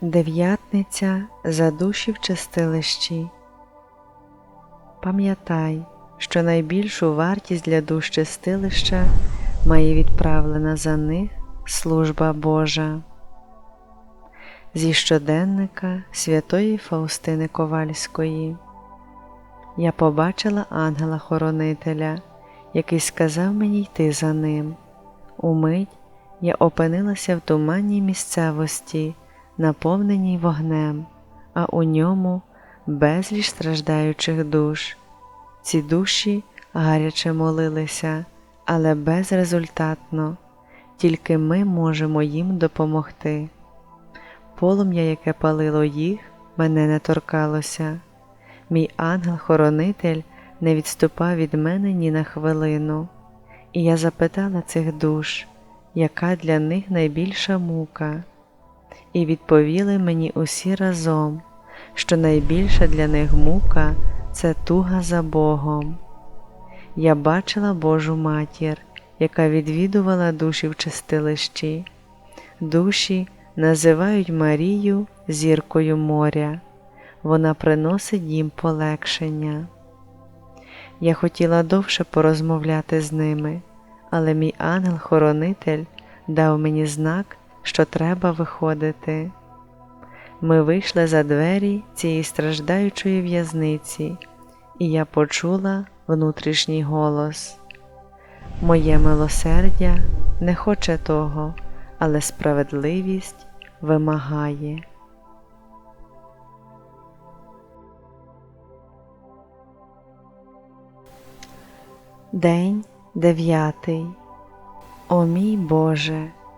Дев'ятниця за душі в чистилищі. Пам'ятай, що найбільшу вартість для душ чистилища має відправлена за них служба Божа. Зі щоденника святої Фаустини Ковальської. Я побачила ангела-хоронителя, який сказав мені йти за ним. Умить я опинилася в туманній місцевості, наповненій вогнем, а у ньому безліч страждаючих душ. Ці душі гаряче молилися, але безрезультатно, тільки ми можемо їм допомогти. Полум'я, яке палило їх, мене не торкалося. Мій ангел-хоронитель не відступав від мене ні на хвилину, і я запитала цих душ, яка для них найбільша мука, і відповіли мені усі разом, що найбільша для них мука це туга за Богом. Я бачила Божу матір, яка відвідувала душі в чистилищі. Душі називають Марію зіркою моря. Вона приносить їм полегшення. Я хотіла довше порозмовляти з ними, але мій ангел-хоронитель дав мені знак, що треба виходити. Ми вийшли за двері цієї страждаючої в'язниці, і я почула внутрішній голос. Моє милосердя не хоче того, але справедливість вимагає. День дев'ятий. О мій Боже,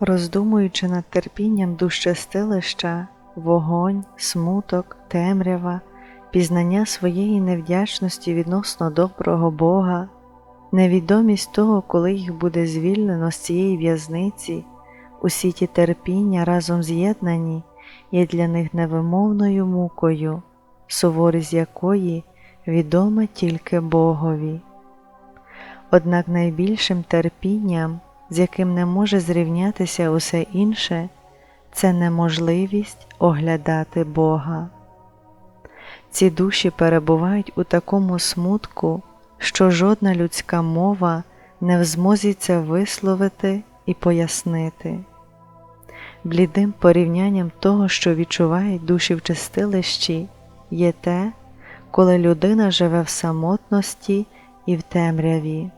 Роздумуючи над терпінням душ чистилища, вогонь, смуток, темрява, пізнання своєї невдячності відносно доброго Бога, невідомість того, коли їх буде звільнено з цієї в'язниці, усі ті терпіння разом з'єднані є для них невимовною мукою, суворість якої відома тільки Богові. Однак найбільшим терпінням з яким не може зрівнятися усе інше, це неможливість оглядати Бога. Ці душі перебувають у такому смутку, що жодна людська мова не в змозі це висловити і пояснити. Блідим порівнянням того, що відчувають душі в чистилищі, є те, коли людина живе в самотності і в темряві,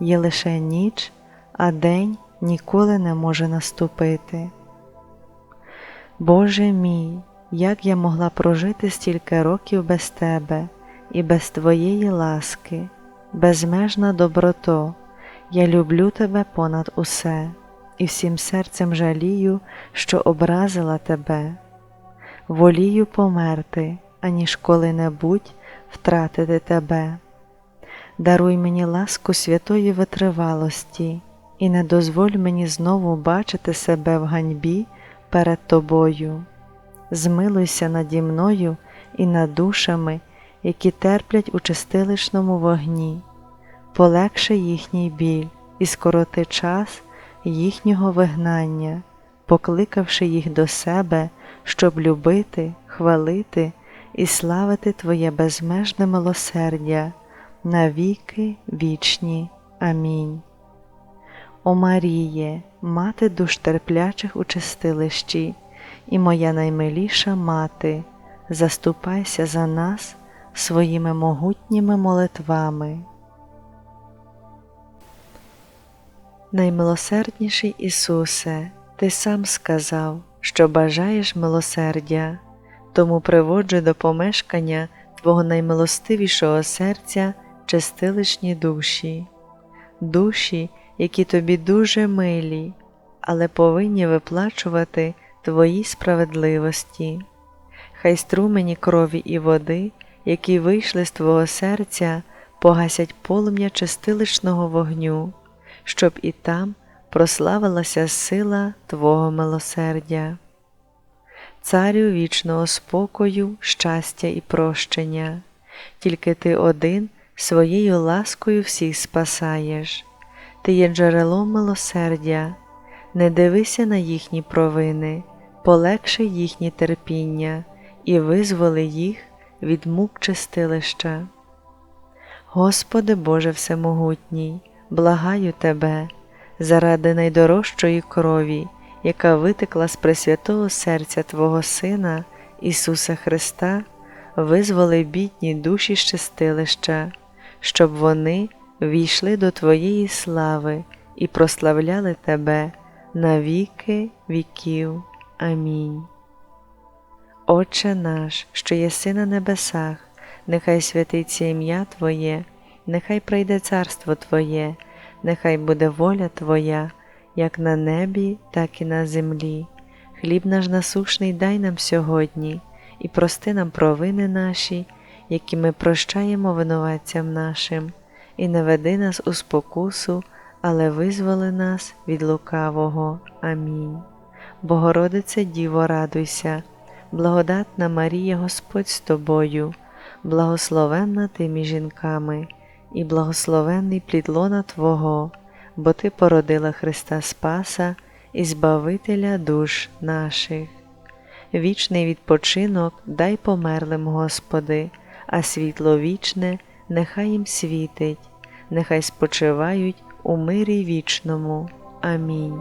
є лише ніч а день ніколи не може наступити. Боже мій, як я могла прожити стільки років без Тебе і без Твоєї ласки, безмежна доброто, я люблю Тебе понад усе і всім серцем жалію, що образила Тебе, волію померти, аніж коли-небудь втратити Тебе. Даруй мені ласку святої витривалості і не дозволь мені знову бачити себе в ганьбі перед Тобою. Змилуйся наді мною і над душами, які терплять у чистилищному вогні, полегши їхній біль і скороти час їхнього вигнання, покликавши їх до себе, щоб любити, хвалити і славити Твоє безмежне милосердя навіки вічні. Амінь. О Маріє, мати душ терплячих у чистилищі, і моя наймиліша мати, заступайся за нас, своїми могутніми молитвами. Наймилосердніший Ісусе, Ти сам сказав, що бажаєш милосердя, тому приводжу до помешкання Твого наймилостивішого серця чистилишні душі, душі, які тобі дуже милі, але повинні виплачувати Твої справедливості. Хай струмені крові і води, які вийшли з Твого серця, погасять полум'я чистилищного вогню, щоб і там прославилася сила Твого милосердя. Царю вічного спокою, щастя і прощення, тільки Ти один своєю ласкою всіх спасаєш, Ти є джерелом милосердя, не дивися на їхні провини, полегши їхні терпіння і визволи їх від мук чистилища. Господи Боже Всемогутній, благаю Тебе заради найдорожчої крові, яка витекла з пресвятого серця Твого Сина Ісуса Христа, визволи бідні душі щастилища, щоб вони війшли до Твоєї слави і прославляли Тебе на віки віків. Амінь. Отче наш, що єси на небесах, нехай святиться ім'я Твоє, нехай прийде царство Твоє, нехай буде воля Твоя, як на небі, так і на землі. Хліб наш насушний дай нам сьогодні, і прости нам провини наші, які ми прощаємо винуватцям нашим, і не веди нас у спокусу, але визволи нас від лукавого. Амінь. Богородице Діво, радуйся, благодатна Марія Господь з тобою, благословенна ти між жінками, і благословенний плід лона Твого, бо Ти породила Христа Спаса і Збавителя душ наших. Вічний відпочинок дай померлим, Господи, а світло вічне нехай їм світить, нехай спочивають у мирі вічному. Амінь.